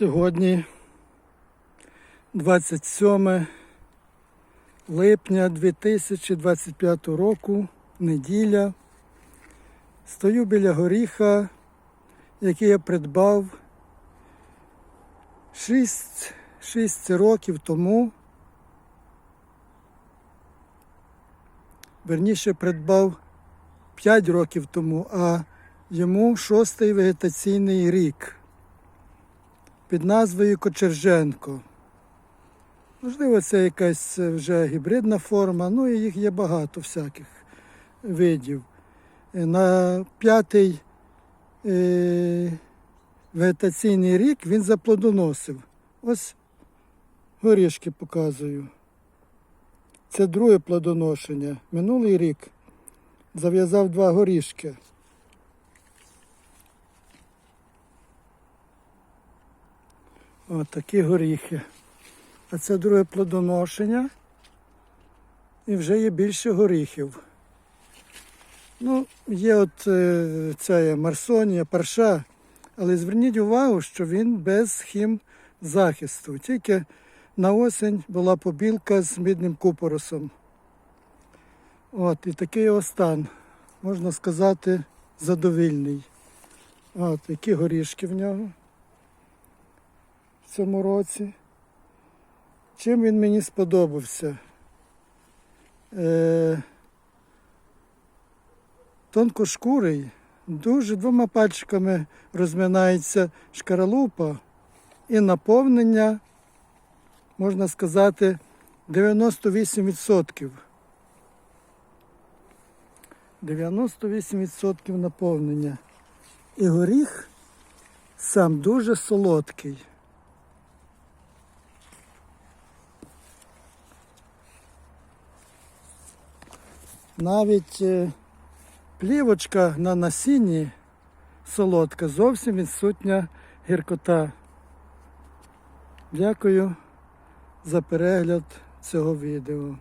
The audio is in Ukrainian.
Сьогодні 27 липня 2025 року, неділя. Стою біля горіха, який я придбав 6, 6 років тому. Верніше придбав 5 років тому, а йому шостий вегетаційний рік під назвою Кочерженко. Можливо, це якась вже гібридна форма, ну і їх є багато всяких видів. Е, На п'ятий е, вегетаційний рік він заплодоносив. Ось горішки показую. Це друге плодоношення. Минулий рік зав'язав два горішки. От такі горіхи. А це друге плодоношення. І вже є більше горіхів. Ну, є от е, ця марсонія, парша, але зверніть увагу, що він без хімзахисту. Тільки на осінь була побілка з мідним купоросом. От, і такий його стан, можна сказати, задовільний. От, які горішки в нього цьому році. Чим він мені сподобався? Е, тонкошкурий, дуже двома пальчиками розминається шкаралупа і наповнення, можна сказати, 98%. 98% наповнення. І горіх сам дуже солодкий. Навіть е, плівочка на насінні солодка, зовсім відсутня гіркота. Дякую за перегляд цього відео.